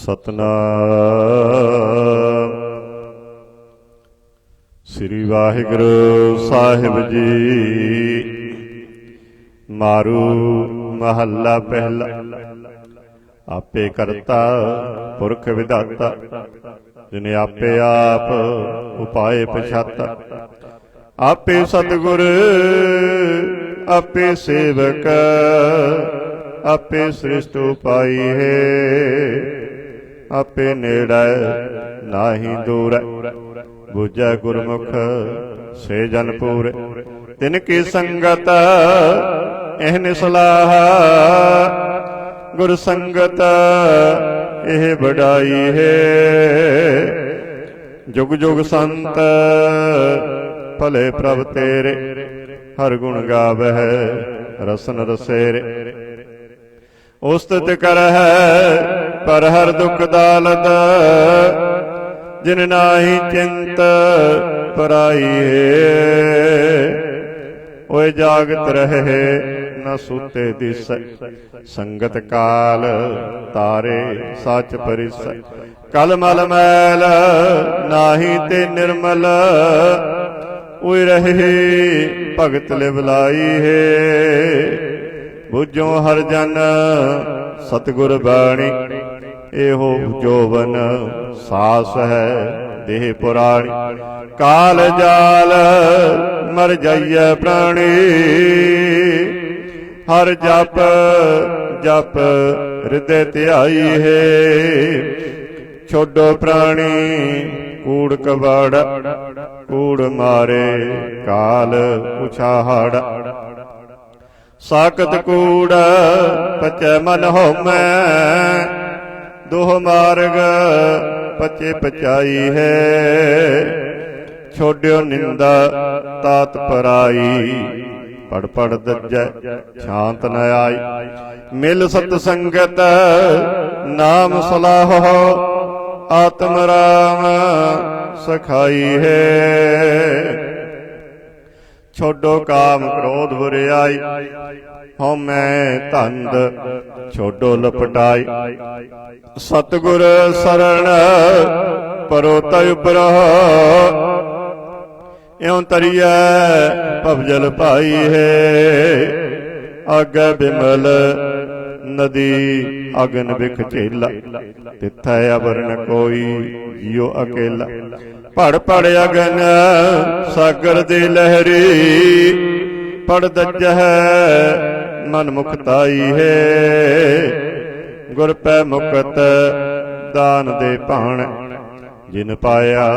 ਸਤਨਾਮ। ਸ੍ਰੀ ਵਾਹਿਗੁਰੂ ਸਾਹਿਬ ਜੀ, ਮਾਰੂ ਮਹੱਲਾ ਪਹਿਲਾ। ਆਪੇ ਕਰਤਾ ਪੁਰਖ ਵਿਦਾਤਾ ਜਿਨੇ ਆਪੇ ਆਪ ਉਪਾਏ ਪਛਾਤਾ। ਆਪੇ ਸਤਿਗੁਰ, ਆਪੇ ਸੇਵਕ, ਆਪੇ ਸ੍ਰਿਸ਼ਟ ਉਪਾਈ ਹੈ। ਆਪੇ ਨੇੜੈ ਨਾਹੀ ਦੂਰੈ ਬੁਝੈ ਗੁਰਮੁਖ, ਸੇ ਜਨ ਪੂਰੇ ਤਿਨ ਕੀ ਸੰਗਤ ਇਹਨ ਸਲਾਹ ਗੁਰ ਸੰਗਤ, ਇਹ ਬੜਾਈ ਹੈ। ਜੁਗ ਜੁਗ ਸੰਤ, ਭਲੇ ਪ੍ਰਭ ਤੇਰੇ। ਹਰ ਗੁਣ ਗਾਵਹਿ, ਰਸਨ ਰਸੇਰੇ। ਉਸਤਤ ਕਰਹਿ ਪਰ ਹਰ ਦੁਖ ਦਾਲਦ ਜਿਨ ਨਾਹੀ ਚਿੰਤ ਪਰਾਈ ਹੈ ਓਏ ਜਾਗਤ ਰਹੇ ਨਾ ਸੁਤੇ ਦੀ ਸੰਗਤ ਕਾਲ ਤਾਰੇ ਸੱਚ ਪਰਿਸ ਕਲ ਮਲ ਮੈਲ ਨਾਹੀ ਤੇ ਨਿਰਮਲ ਓਏ ਰਹੇ ਭਗਤ ਲਿਵਲਾਈ ਹੈ ਬੁਝੋ ਹਰ ਜਨ ਸਤਿਗੁਰ ਬਾਣੀ। ਇਹੋ ਜੋਵਨ ਸਾਸ ਹੈ ਦੇਹ ਪੁਰਾਣੀ। ਕਾਲ ਜਾਲ ਮਰ ਜਾਈਐ ਪ੍ਰਾਣੀ। ਹਰ ਜਪ ਜਪ ਹਿਰਦੇ ਧਿਆਈ ਹੈ। ਛੋਡੋ ਪ੍ਰਾਣੀ ਕੂੜ ਕਬਾੜ ਕੂੜ ਮਾਰੇ ਕਾਲ ਉਛਾਹੜ ਸਾਕਤ ਕੂੜ ਪਚੈ ਮਨ ਹੋਮੈ ਦੋਹ ਮਾਰਗ ਪਚੇ ਪਚਾਈ ਹੈ। ਛੋੜਿਓ ਨਿੰਦਾ ਤਾਤ ਪਰਾਈ। ਪੜ ਪੜ ਦੱਜੈ ਸ਼ਾਂਤ ਨ ਆਈ। ਮਿਲ ਸਤ ਸੰਗਤ, ਨਾਮ ਸਲਾਹ, ਆਤਮ ਰਾਮ ਸਖਾਈ ਹੈ। ਛੋਡੋ ਕਾਮ ਕ੍ਰੋਧ ਬੁਰਿਆਈ। ਹਉਮੈ ਧੰਦ ਛੋਡੋ ਲਪਟਾਈ। ਸਤਿਗੁਰ ਸਰਣ ਪਰੋ ਤੈ ਉਪਰਹੁ ਇਉਂ ਤਰੀਐ ਭਵਜਲ ਭਾਈ ਹੈ। ਆਗੇ ਬਿਮਲ ਨਦੀ, ਅਗਨ ਵਿਖ ਝੇਲਾ, ਤਿੱਥੈ ਅਵਰਨ ਕੋਈ, ਜਿਉ ਅਕੇਲਾ। ਪੜ ਪੜ ਅਗਨ, ਸਾਗਰ ਦੇ ਲਹਿਰੀ ਪੜ ਦੱਜਹਿ ਮਨ ਮੁਖਤਾਈ ਹੈ। ਗੁਰ ਪੈ ਮੁਕਤ, ਦਾਨ ਦੇ ਭਾਣ, ਜਿਨ ਪਾਇਆ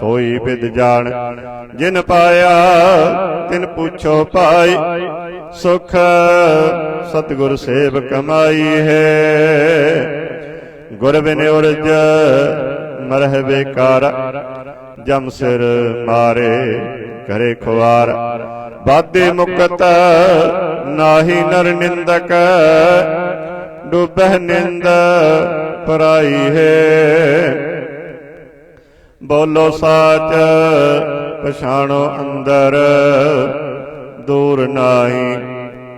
ਸੋਈ ਬਿਦ ਜਾਣ। ਜਿਨ ਪਾਇਆ, ਤਿਨ ਪੁੱਛੋ ਪਾਈ ਸੁਖ, ਸਤਿਗੁਰ ਸੇਵ ਕਮਾਈ ਹੈ। ਗੁਰ ਬਿਨ ਉਰਜ ਮਰਹਿ ਬੇਕਾਰ, ਜਮ ਸਿਰ ਮਾਰੇ ਕਰੇ ਖੁਆਰ। ਬਾਦੇ ਮੁਕਤ, ਨਾਹੀ ਨਰ ਨਿੰਦਕ, ਡੁਬਹਿ ਨਿੰਦ ਪਰਾਈ ਹੈ। ਬੋਲੋ ਸਾਚ, ਪਛਾਣੋ ਅੰਦਰ, ਦੂਰ ਨਾਹੀ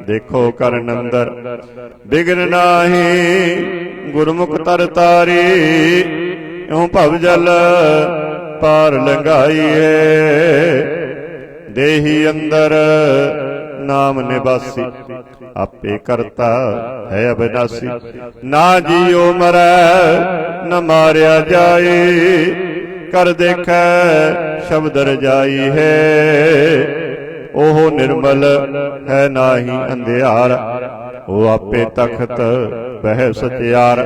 ਦੇਖੋ ਕਰਨ ਅੰਦਰ ਬਿਗਨ ਨਾਹੀ, ਗੁਰਮੁਖ ਤਰ ਤਾਰੀ, ਇਉ ਭਵ ਜਲ ਪਾਰ ਲੰਘਾਈ ਹੈ ਦੇਹੀ ਅੰਦਰ ਨਾਮ ਨਿਵਾਸੀ, ਆਪੇ ਕਰਤਾ ਹੈ ਅਬਿਨਾਸੀ। ਨਾ ਜੀਉ ਮਰੈ, ਨ ਮਾਰਿਆ ਜਾਏ ਕਰ ਦੇਖੈ ਸ਼ਬਦ ਰਜਾਈ ਹੈ। ਉਹ ਨਿਰਮਲ ਹੈ ਨਾਹੀ ਅੰਧਿਆਰ, ਉਹ ਆਪੇ ਤਖਤ ਬਹਿ ਸਚਿਆਰ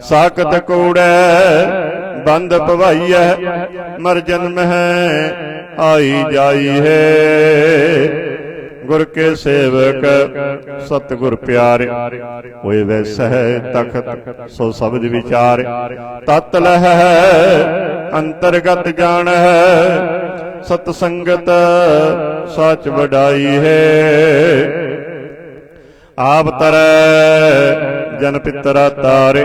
ਸਾਖਤ ਕੂੜੈ ਬੰਦ ਪਵਾਈਐ, ਮਰ ਜਨਮ ਹੈ, ਆਈ ਜਾਈ ਹੈ। ਗੁਰ ਕੇ ਸੇਵਕ, ਸਤਿਗੁਰ ਪਿਆਰੇ ਹੋਏ ਵੈਸਹਿ ਤਖਤ, ਸੋ ਸਬਦ ਵਿਚਾਰ। ਤਤ ਲਹਿ ਅੰਤਰਗਤ ਜਾਣ ਹੈ ਸਤ ਸੰਗਤ, ਸੱਚ ਵਡਾਈ ਹੈ। ਆਪ ਤਰੈ ਜਨ ਪਿਤਰਾ ਤਾਰੇ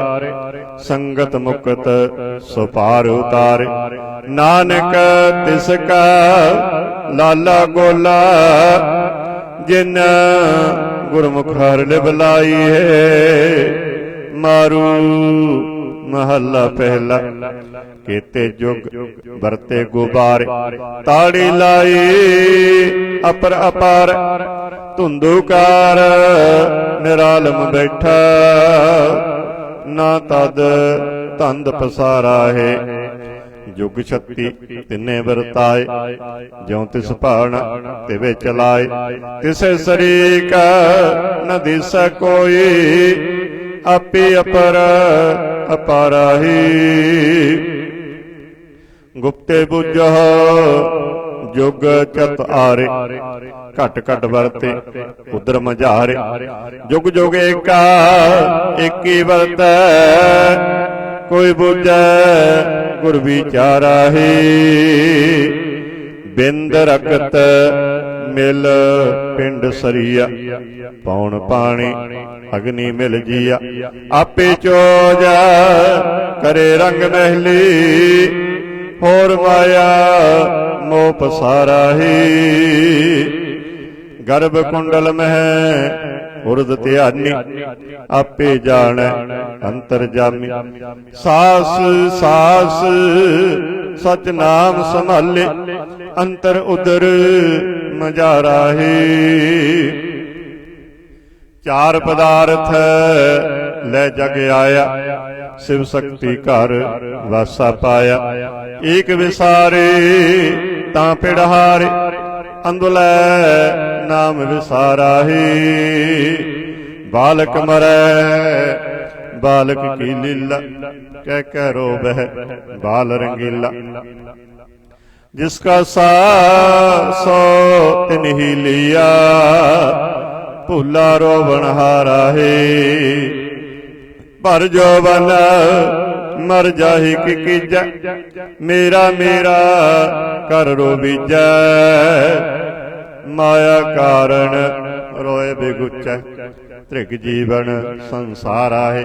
ਸੰਗਤ ਮੁਕਤ ਸੁਪਾਰ ਉਤਾਰੇ। ਨਾਨਕ ਤਿਸ ਕਾ ਲਾਲਾ ਗੋਲਾ, ਜਿਨ ਗੁਰਮੁਖ ਹਰ ਲਿਵਲਾਈ ਹੈ। ਮਾਰੂ ਮਹੱਲਾ ਪਹਿਲਾ, ਕੀਤੇ ਜੁਗ ਵਰਤੇ ਗੁਬਾਰ। ਤਾੜੀ ਲਾਈ, ਅਪਰ ਅਪਾਰ, ਧੁੰਦੂਕਾਰ, ਨਿਰਾਲਮ ਬੈਠਾ। ਨਾ ਤਦ ਧੰਦ ਪਸਾਰਾ ਹੈ, ਜੁਗ ਛੱਤੀ ਤਿੰਨੇ ਵਰਤਾਏ। ਜਿਉ ਤਿਸ ਭਾਣ ਤਿਵੇ ਚਲਾਏ, ਤਿਸੇ ਸਰੀਕ ਨ ਦਿਸ ਕੋਈ। ਆਪੇ ਅਪਰ ਅਪਾਰਾਹੀ ਗੁਪਤੇ ਬੁਝਹ ਜੁਗ ਚਤ ਆਰੇ। ਘਟ ਘਟ ਵਰਤੇ ਉਦਰ ਮਝਾਰੇ। ਜੁਗ ਜੁਗ ਏਕਾ, ਏਕੀ ਵਰਤੈ। ਕੋਈ ਬੁਝੈ, ਗੁਰ ਵਿਚਾਰਾਹੀ ਬਿੰਦ ਰਕਤ ਮਿਲ ਪਿੰਡ ਸਰੀਆ। ਪੌਣ ਪਾਣੀ, ਅਗਨੀ ਮਿਲ ਜੀਆ। ਆਪੇ ਚੋਜ ਕਰੇ ਰੰਗ ਮਹਿਲੀ, ਹੋਰ ਮਾਇਆ ਮੋਹ ਪਸਾਰਾਹੀ ਗਰਭ ਕੁੰਡਲ ਮਹਿ ਉਰਦ ਧਿਆਨੀ, ਆਪੇ ਜਾਣੈ ਅੰਤਰ ਜਾਮੀ। ਸਾਸ ਸਾਸ ਸਚ ਨਾਮ ਸੰਭਾਲੇ, ਅੰਤਰ ਉਦਰ ਮਜਾਰਾਹੀ ਚਾਰ ਪਦਾਰਥ ਲੈ ਜਗ ਆਇਆ। ਸਿਵ ਸ਼ਕਤੀ ਘਰ ਵਾਸਾ ਪਾਇਆ। ਏਕ ਵਿਸਾਰੇ ਤਾਂ ਪਿੜਹਾਰੇ। ਅੰਦੁਲੈ ਨਾਮ ਵਿਸਾਰਾਹੀ। ਬਾਲਕ ਮਰੈ, ਬਾਲਕ ਕੀ ਲੀਲਾ। ਕਹਿ ਕਹਿ ਰੋਬਹਿ ਬਾਲ ਰੰਗੀਲਾ। ਜਿਸ ਕਾ ਸਾ ਸੋ ਤਿਨ ਲਿਆ। ਭੁੱਲਾ ਰੋਵਣ ਹਾਰਾ ਹੈ। ਭਰ ਜੋਵਨ ਮਰ ਜਾਹੀ ਕਿ ਕੀਜੈ। ਮੇਰਾ ਮੇਰਾ ਕਰ ਰੋਵੀਜੈ ਮਾਇਆ ਕਾਰਨ ਰੋਏ ਬਿਗੁਚੈ। ਤ੍ਰਿਗ ਜੀਵਨ ਸੰਸਾਰ ਹੈ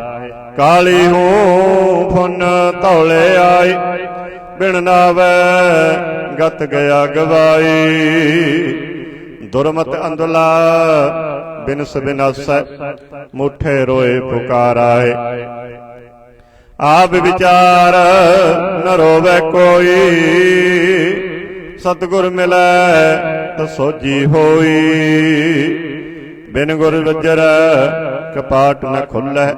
ਕਾਲੀ ਹੋ ਫੁਨ ਧੌਲੇ ਆਏ। ਬਿਨ ਨਾਵੈ, ਗਤ ਗਿਆ ਗਵਾਈ। ਦੁਰਮਤ ਅੰਦਲਾ ਬਿਨਸ ਬਿਨਸੈ ਮੁਠੇ ਰੋਏ ਪੁਕਾਰਾਏ। ਆਪ ਵਿਚਾਰ ਨ ਰੋਵੇ ਕੋਈ, ਸਤਗੁਰ ਮਿਲੈ ਤ ਸੋਜੀ ਹੋਈ। ਬਿਨ ਗੁਰ ਵਜਰ ਕਪਾਟ ਨ ਖੁੱਲੈ,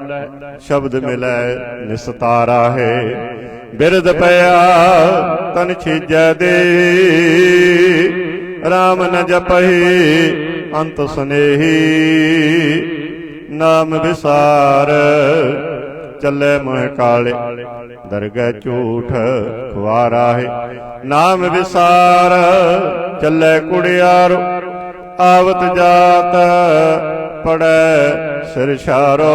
ਸ਼ਬਦ ਮਿਲੈ ਨਿਸਤਾਰਾ ਹੈ ਬਿਰਦ ਪਿਆ, ਤਨ ਛੀਜੈ ਦੇ। RAM ਨ ਜਪਹਿ, ਅੰਤ ਸੁਨੇਹੀ। ਨਾਮ ਵਿਸਾਰ, ਚੱਲੇ ਮੋਹ ਕਾਲੇ। ਦਰਗਹਿ ਝੂਠ ਖੁਆਰਾ ਹੈ। ਨਾਮ ਵਿਸਾਰ, ਚੱਲੇ ਕੁੜਿਆਰੋ। ਆਵਤ ਜਾਤ ਪੜੈ ਸਿਰ ਛਾਰੋ।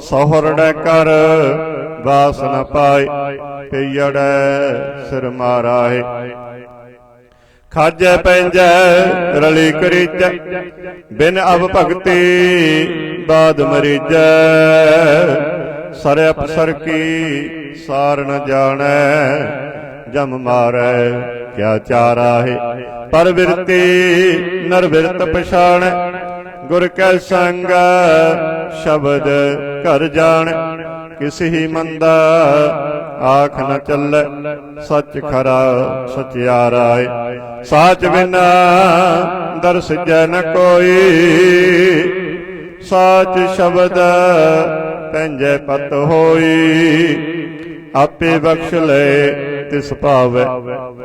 ਸੋਹਰੜੈ ਕਰ ਬਾਸ ਨ ਪਾਈ ਪਈੜੈ ਸਿਰ ਮਾਰਾਏ। ਖਾਜੈ ਪੈਂਜੈ, ਰਲੀ ਕਰੀਜੈ, ਬਿਨ ਅਬ ਭਗਤੀ ਬਾਦ ਮਰੀਜੈ। ਸਰ ਅਪਸਰ ਕੀ ਸਾਰ ਨ ਜਾਣੈ, ਜਮ ਮਾਰੈ, ਕਿਆ ਚਾਰਾ ਹੈ ਪਰ ਬਿਰਤੀ ਨਰ ਬਿਰਤ ਪਛਾਣੈ ਗੁਰ ਕੈ ਸੰਗ, ਸ਼ਬਦ ਘਰ ਜਾਣ, ਕਿਸ ਮੰਦਾ, ਆਖ ਨ ਚੱਲੈ, ਸੱਚ ਖਰਾ ਸਚਿਆਰਾ ਹੈ ਸਾਚ ਬਿਨਾ ਦਰਸ ਜੈ ਨ ਕੋਈ, ਸਾਚ ਸ਼ਬਦ ਪੈਂਜੈ ਪਤ ਹੋਈ। ਆਪੇ ਬਖਸ਼ ਲੈ ਤਿਸ ਭਾਵੈ,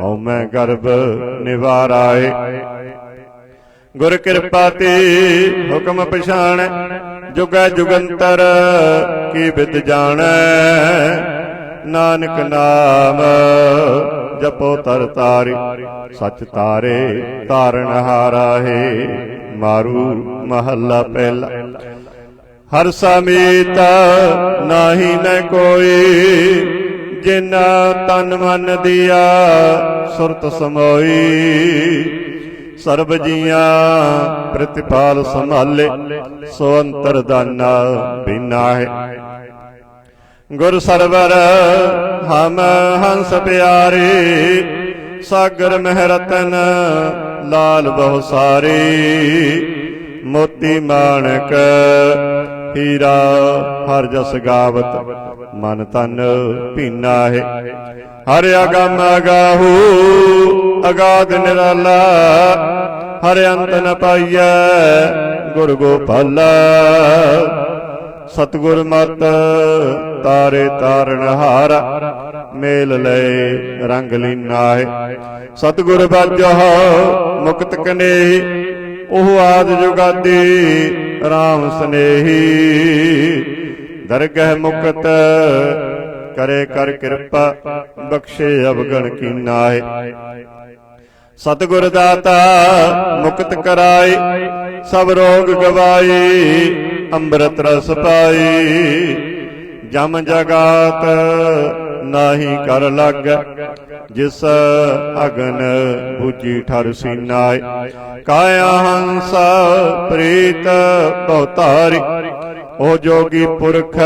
ਹਉ ਮੈਂ ਗਰਭ ਨਿਵਾਰਾਏ। ਗੁਰ ਕਿਰਪਾ ਤੇ ਹੁਕਮ ਪਛਾਣੈ, ਜੁਗੈ ਜੁਗੰਤਰ ਕੀ ਬਿਦ ਜਾਣੈ। ਨਾਨਕ ਨਾਮ ਜਪੋ ਤਰ ਤਾਰੀ, ਸਚ ਤਾਰੇ ਤਾਰਨ ਹਾਰਾ ਹੈ ਮਾਰੂ ਮਹੱਲਾ ਪਹਿਲਾ। ਹਰ ਸਮੀਤ ਨਾਹੀ ਨ ਕੋਈ ਜਿਨ ਤਨ ਮਨ ਦਿਆ ਸੁਰਤ ਸਮੋਈ ਸਰਬ ਜੀਆਂ ਪ੍ਰਤਿਪਾਲ ਸੰਭਾਲੇ ਸੋ ਅੰਤਰ ਦਾਨਾ ਬਿਨਾ ਹੈ। ਗੁਰ ਸਰਵਰ ਹਮ ਹੰਸ ਪਿਆਰੇ, ਸਾਗਰ ਮਹਿਰਤਨ ਲਾਲ ਬਹੁ ਸਾਰੇ ਮੋਤੀ ਮਾਣਕ ਹੀਰਾ ਹਰ ਜਸ ਗਾਵਤ, ਮਨ ਤਨ ਭੀਨਾ ਹੈ। ਹਰ ਅਗਮ ਅਗਾਹੂ, ਅਗਾਧ ਨਿਰਾਲਾ, ਹਰ ਅੰਤ ਨ ਪਾਈਐ ਗੁਰ ਗੋਪਾਲਾ। ਸਤਗੁਰ ਮਤ ਤਾਰੇ ਤਾਰਨ ਹਾਰਾ, ਮੇਲ ਲੈ ਰੰਗ ਲੀਨਾ ਹੈ। ਸਤਗੁਰ ਬਾਜੋ ਮੁਕਤ ਕਨੇਹੀ, ਉਹ ਆਦ ਜੁਗਾਦੀ RAM ਸਨੇਹੀ। ਦਰਗਹਿ ਮੁਕਤ ਕਰੇ ਕਰ ਕਿਰਪਾ, ਬਖਸ਼ੇ ਅਵਗਣ ਕੀਨਾ ਹੈ ਸਤਿਗੁਰ ਦਾਤਾ ਮੁਕਤ ਕਰਾਈ, ਸਭ ਰੋਗ ਗਵਾਈ, ਅੰਮ੍ਰਿਤ ਰਸ ਪਾਈ। ਜਮ ਜਗਾਤ ਨਾਹੀ ਕਰ ਲੱਗ। ਜਿਸ ਅਗਨ ਬੁਝੀ ਠਰ ਸੀਨਾਏ। ਕਾਇਆ ਹੰਸ ਪ੍ਰੀਤ ਬਹੁਤਾਰੀ। ਉਹ ਜੋਗੀ ਪੁਰਖ,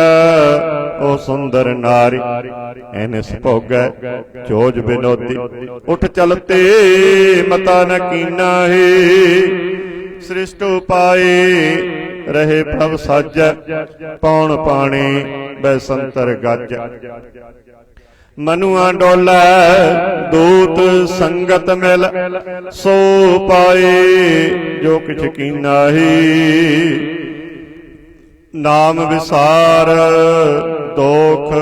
ਉਹ ਸੁੰਦਰ ਨਾਰੀ। ਐਨਸ ਭੋਗੈ ਚੋਜ ਬਿਨੋਦੀ। ਉਠ ਚਲਤੇ ਮਤਾ ਨ ਕੀਨਾ ਹੈ ਸ੍ਰਿਸ਼ਟ ਉਪਾਏ ਰਹੇ ਪ੍ਰਭ ਸਾਜੈ। ਪੌਣ ਪਾਣੀ ਬੈ ਸੰਤਰ ਗੱਜ। ਮਨੁਆ ਡੋਲੇ, ਦੂਤ ਸੰਗਤ ਮਿਲ, ਸੋ ਪਾਏ ਜੋ ਕਿਛ ਕੀਨਾ ਹੀ ਨਾਮ ਵਿਸਾਰ, ਦੋਖ,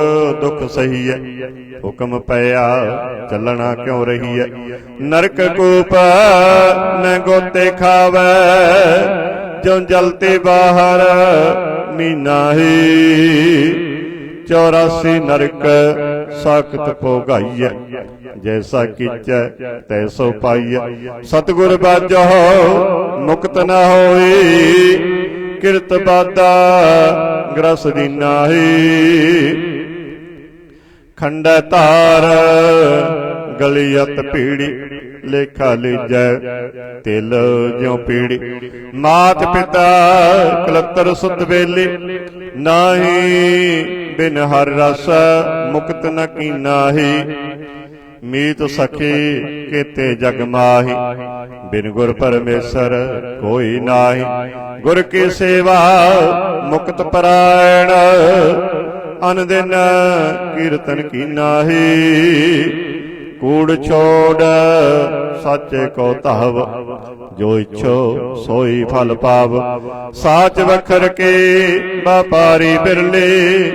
ਦੁਖ ਸਹੀਐ। ਹੁਕਮ ਪਿਆ, ਚੱਲਣਾ ਕਿਉ ਰਹੀਐ? ਨਰਕ ਕੂਪ ਮੈਂ ਗੋਤੇ ਖਾਵੇ ਜੋ ਜਲਤੇ ਬਾਹਰ ਮੀਨਾਹੀ। 84 ਨਰਕ ਸਖਤ ਭੋਗਾਈਐ। ਜੈਸਾ ਕੀਚੈ, ਤੈਸੋ ਪਾਈਐ। ਸਤਿਗੁਰ ਬਾਜੋ, ਮੁਕਤ ਨਾ ਹੋਈ, ਕਿਰਤ ਬਾਦਾ ਗ੍ਰਸ ਦੀਨਾ ਹੀ ਖੰਡੈ ਧਾਰ, ਗਲੀਅਤ ਪੀੜੀ, ਲੇਖਾ ਲੀਜੈ, ਤਿਲ ਜਿਉ ਪੀੜੀ। ਮਾਤ ਪਿਤਾ ਕਲਤਰ ਸੁਤ ਵੇਲੇ, ਨਾਹੀ ਬਿਨ ਹਰ ਰਸ ਮੁਕਤ ਨ ਕੀਨਾਹੀ। ਮੀਤ ਸਖੀ ਕੀਤੇ ਜਗ ਮਾਹੀ। ਬਿਨ ਗੁਰ ਪਰਮੇਸ਼ਰ ਕੋਈ ਨਾਹੀ। ਗੁਰ ਕੀ ਸੇਵਾ ਮੁਕਤ ਪਰਾਇਣ। ਅਨ ਦਿਨ ਕੀਰਤਨ ਕੀਨਾਹੀ ਕੂੜ ਛੋੜ ਸਾਚੇ ਕੋ ਧਾਵ। ਜੋ ਇਛੋ ਸੋਈ ਫਲ ਪਾਵ। ਸਾਚ ਵਖਰ ਕੇ ਵਪਾਰੀ ਬਿਰਲੇ।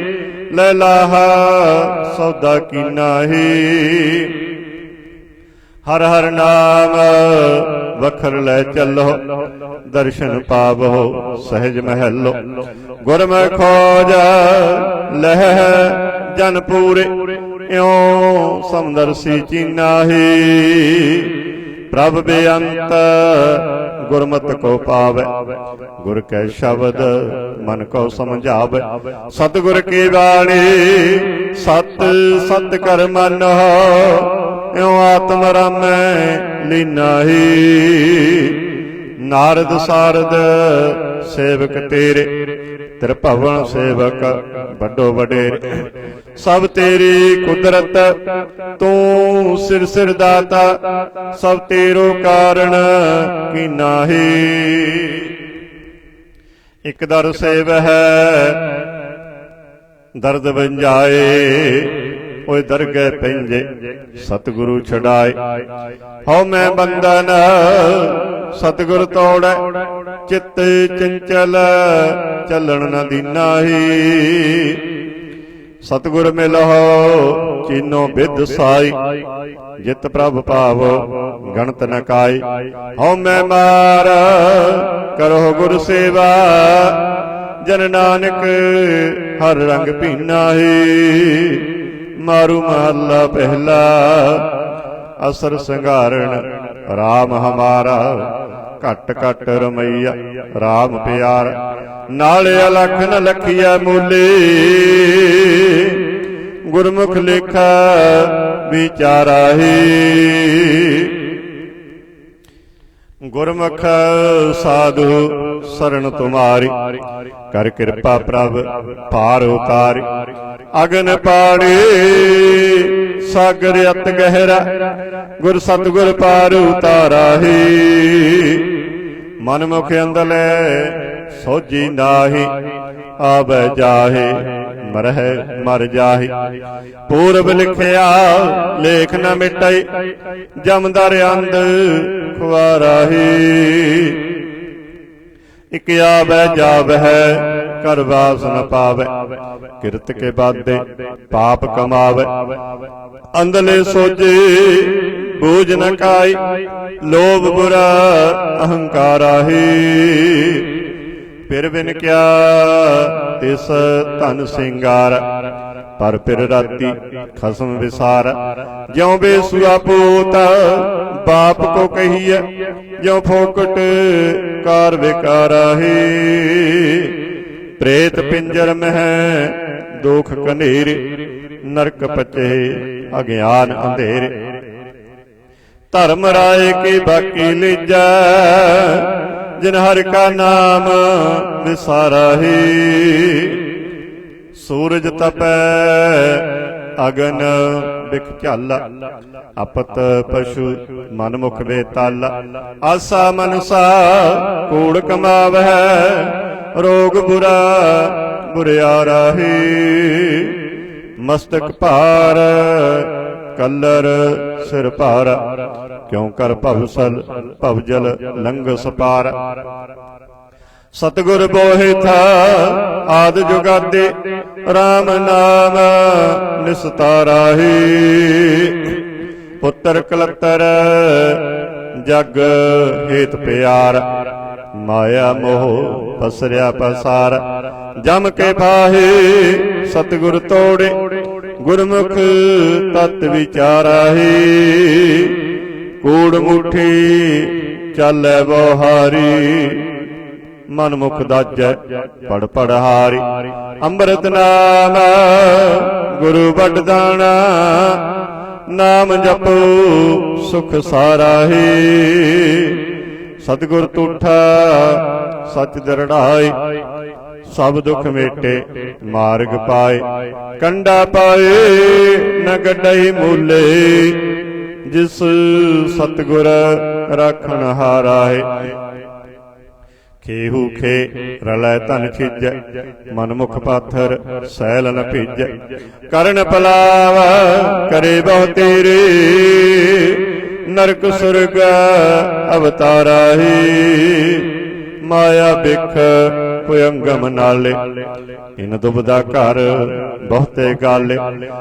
ਲੈ ਲਾਹਾ ਸੌਦਾ ਕੀਨਾਹੀ ਹਰ ਹਰ ਨਾਮ ਵਖਰ ਲੈ ਚੱਲੋ, ਦਰਸ਼ਨ ਪਾਵੋ ਸਹਿਜ ਮਹਿਲੋ। ਗੁਰਮੁਖ ਖੋਜ ਲਹਿ ਜਨ ਪੂਰੇ ਇਉ ਸਮਦਰਸੀ ਚੀਨਾਹੀ। ਪ੍ਰਭ ਬੇਅੰਤ ਗੁਰਮਤ ਕੋ ਪਾਵੈ। ਗੁਰ ਕੈ ਸ਼ਬਦ, ਮਨ ਕੋ ਸਮਝਾਵੈ। ਸਤਿਗੁਰ ਕੀ ਬਾਣੀ, ਸਤ ਸਤ ਕਰ ਮਨ ਇਉ ਆਤਮ ਰਾਮੈ ਲੀਨਾਹੀ ਨਾਰਦ ਸਾਰਦ, ਸੇਵਕ ਤੇਰੇ। ਤ੍ਰਿਭਵਨ ਸੇਵਕ, ਵੱਡੋ ਵਡੇਰੇ ਸਭ ਤੇਰੀ ਕੁਦਰਤ, ਤੂੰ ਸਿਰ ਸਿਰ ਦਾਤਾ, ਸਭ ਤੇਰੋ ਕਾਰਣ ਕੀ ਨਾਹੀ। ਇਕ ਦਰ ਸੇਵ ਹੈ, ਦਰਦ ਵੰਜਾਏ, ਓਏ ਦਰਗਹਿ ਪੈਂਜੇ, ਸਤਿਗੁਰੂ ਛਡਾਏ। ਹਉ ਮੈਂ ਬੰਦਨ ਸਤਿਗੁਰ ਤੋੜੈ, ਚਿੱਤ ਚੰਚਲ, ਚੱਲਣ ਨਾ ਦੀਨਾਹੀ ਸਤਿਗੁਰ ਮਿਲਹੁ ਚੀਨੋ ਬਿਦ ਸਾਈ। ਜਿਤ ਪ੍ਰਭ ਭਾਵ, ਗਣਤ ਨ ਕਾਈ। ਹਉ ਮੈਂ ਮਾਰ, ਕਰੋ ਗੁਰ ਸੇਵਾ। ਜਨ ਨਾਨਕ, ਹਰ ਰੰਗ ਭੀਨਾ ਭੀਨਾਹੀ ਮਾਰੂ ਮਹੱਲਾ ਪਹਿਲਾ, ਅਸਰ ਸੰਘਾਰਣ RAM ਹਮਾਰਾ, ਘਟ ਘਟ ਰਮਈਆ RAM ਪਿਆਰ। ਨਾਲੇ ਅਲਖ ਨ ਲਖੀਐ ਮੂਲੇ, ਗੁਰਮੁਖ ਲੇਖਾ ਵਿਚਾਰਾਹੀ ਗੁਰਮੁਖ ਸਾਧੂ ਸਰਣ ਤੁਮਾਰੀ। ਕਰ ਕਿਰਪਾ ਪ੍ਰਭ ਪਾਰ ਉਤਾਰੀ। ਅਗਨ ਪਾਣੀ, ਸਾਗਰ ਅਤ ਗਹਿਰਾ। ਗੁਰ ਸਤਗੁਰ ਪਾਰ ਉਤਾਰਾਹੀ ਮਨ ਮੁਖ ਅੰਦਲੇ ਸੋਜੀ ਨਾਹੀ। ਆਵੈ ਜਾਹੇ, ਮਰਹਿ, ਮਰ ਜਾਹੇ। ਪੂਰਬ ਲਿਖਿਆ, ਲੇਖ ਨ ਮਿਟੈ ਜਮਦਰ ਅੰਧ ਖੁਆਰਾਹੀ ਇਕ ਆਵੈ ਜਾਵਹਿ ਕਰ ਵਾਸ ਨ ਪਾਵੈ। ਕਿਰਤ ਕੇ ਬਾਦੇ ਪਾਪ ਕਮਾਵੈ। ਅੰਦਲੇ ਸੋਜੇ ਬੂਝ ਨ ਕਾਈ ਲੋਭ ਬੁਰਾ, ਅਹੰਕਾਰ ਆਹੀ। ਫਿਰ ਬਿਨ ਕਿਆ, ਤਿਸ ਧਨ ਸਿੰਗਾਰ। ਪਰ ਫਿਰ ਰਾਤੀ ਖਸਮ ਵਿਸਾਰ। ਜਿਉ ਬੇਸੁਆ ਪੂਤ ਬਾਪ ਕੋ ਕਹੀਐ ਜਿਉ ਫੋਕਟ ਕਾਰ ਵਿਕਾਰਾਹੀ ਪ੍ਰੇਤ ਪਿੰਜਰ ਮਹਿ ਦੁਖ ਕਨੇਰੇ ਨਰਕ ਪਚੇ ਅਗਿਆਨ ਅੰਧੇਰੇ। ਧਰਮ ਰਾਏ ਕੀ ਬਾਕੀ ਲੀਜੈ ਜਿਨ ਹਰ ਕਾ ਨਾਮ ਵਿਸਾਰਾਹੀ ਸੂਰਜ ਤਪੈ, ਅਗਨ ਬਿਖ ਝਾਲਾ, ਅਪਤ ਪਸ਼ੂ ਮਨ ਮੁਖ ਬੇਤਲ ਆਸਾ ਮਨਸਾ ਕੂੜ ਕਮਾਵਹਿ, ਰੋਗ ਬੁਰਾ ਬੁਰਿਆ ਰਾਹੀ। ਮਸਤਕ ਭਾਰ, ਕਲਰ ਸਿਰ ਭਾਰ, ਕਿਉ ਕਰ ਭਵਸਲ ਭਵਜਲ ਲੰਗ ਸਪਾਰ। ਸਤਗੁਰ ਬੋਹਿ ਥਾ ਆਦ ਜੁਗਾਦੇ RAM ਨਾਮ ਨਿਸਤਾਰਾਹੀ ਪੁੱਤਰ ਕਲਤਰ, ਜਗ ਹੇਤ ਪਿਆਰ, ਮਾਇਆ ਮੋਹ ਪਸਰਿਆ ਪਸਾਰ। ਜਮ ਕੇ ਪਾਹੇ ਸਤਗੁਰ ਤੋੜੇ, ਗੁਰਮੁਖ ਤਤ ਵਿਚਾਰਾਹੀ। ਕੂੜ ਮੁਠੀ ਚੱਲੈ ਬੋਹਾਰੀ ਮਨ ਮੁਖ ਦਾਜੈ ਪੜ ਪੜ ਹਾਰੀ। ਅੰਮ੍ਰਿਤ ਨਾਮ ਗੁਰੂ ਵਡਦਾਣਾ ਨਾਮ ਜਪੋ ਸੁਖ ਸਾਰਾਹੀ ਸਤਿਗੁਰ ਤੁਠਾ ਸਚ ਦਰੜਾਈ। ਸਭ ਦੁਖ ਮੇਟੇ ਮਾਰਗ ਪਾਏ। ਕੰਡਾ ਪਾਏ ਨ ਗੱਡਈ ਮੂਲੇ। ਜਿਸ ਸਤਿਗੁਰ ਰਾਖਣ ਹਾਰਾਏ। ਖੇਹੂ ਖੇ ਰਲੈ ਧਨ ਛਿਜੈ ਮਨ ਮੁਖ ਪਾਥਰ ਸੈਲ ਨ ਭਿਜੈ। ਕਰਨ ਪਲਾਵ ਕਰੇ ਬਹੁ ਤੇਰੇ। ਨਰਕ ਸੁਰਗ ਅਵਤਾਰਾਹੀ ਮਾਇਆ ਬਿਖ ਭਯੰਗਮ ਨਾਲੇ। ਇਨ ਦੁਬਦਾ ਘਰ ਬਹੁਤੇ ਗਾਲੇ।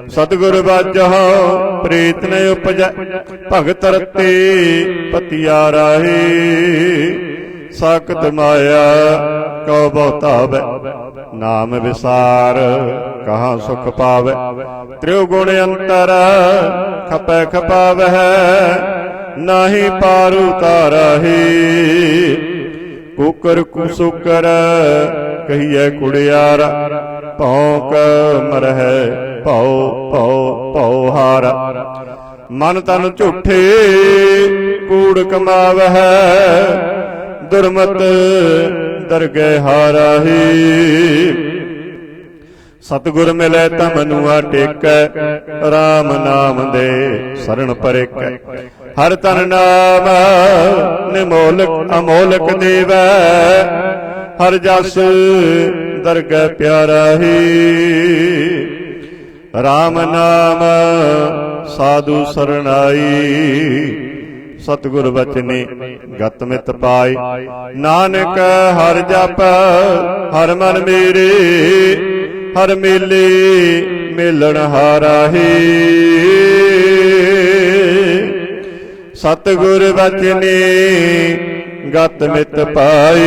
ਸਤਿਗੁਰ ਬਾਜਹੁ ਪ੍ਰੀਤ ਨ ਉਪਜੈ। ਭਗਤ ਰਤੇ ਪਤਿਆ ਰਾਹੀ ਸ਼ਕਤ ਮਾਇਆ, ਕਉ ਬਹੁਤਾਵੈ ਨਾਮ ਵਿਸਾਰ, ਕਹਾ ਸੁਖ ਪਾਵੈ। ਤ੍ਰਿਉ ਗੁਣ ਅੰਤਰ, ਖਪੈ ਖਪਾਵੈ ਨਾਹੀ ਪਾਰੂ ਤਾਰਹੀ ਕੁਕਰ ਕੁਸੁਕਰ ਕਹੀਐ ਕੁੜਿਆਰ। ਭੌਂਕ ਮਰਹਿ, ਭਉ ਭਉ ਭਉ ਹਾਰ। ਮਨ ਤਨ ਝੂਠੇ, ਕੂੜ ਕਮਾਵਹਿ ਦੁਰਮਤ ਦਰਗਹਿ ਹਾਰਾਹੀ। ਸਤਿਗੁਰ ਮਿਲੈ ਤਾਂ ਮਨੁਆ ਟੇਕੈ RAM ਨਾਮ ਦੇ ਸਰਣ ਪਰੇਕੈ। ਹਰ ਤਨ ਨਾਮ ਨਿਮੋਲਕ, ਅਮੋਲਕ ਦੇਵੈ। ਹਰ ਜਸ ਦਰਗਹਿ ਪਿਆਰਾਹੀ। RAM ਨਾਮ ਸਾਧੂ ਸਰਣਾਈ। ਸਤਿਗੁਰ ਬਚਨੇ ਗਤ ਮਿਤ ਪਾਈ। ਨਾਨਕ ਹਰ ਜਪ ਹਰ ਮਨ ਮੇਰੇ ਹਰ ਮੇਲੇ ਮੇਲਣ ਹਾਰਾਹੀ ਸਤਿਗੁਰ ਬਚਨੇ ਗਤ ਮਿਤ ਪਾਈ।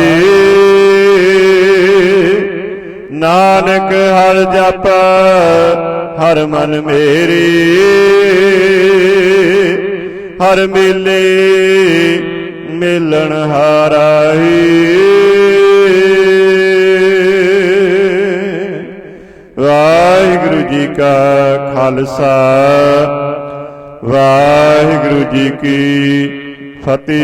ਨਾਨਕ ਹਰ ਜਪ ਹਰ ਮਨ ਮੇਰੇ। ਹਰ ਮੇਲੇ ਮੇਲਣ ਹਾਰਾਈ ਵਾਹਿਗੁਰੂ ਜੀ ਕਾ ਖਾਲਸਾ ਵਾਹਿਗੁਰੂ ਜੀ ਕੀ ਫਤਿਹ।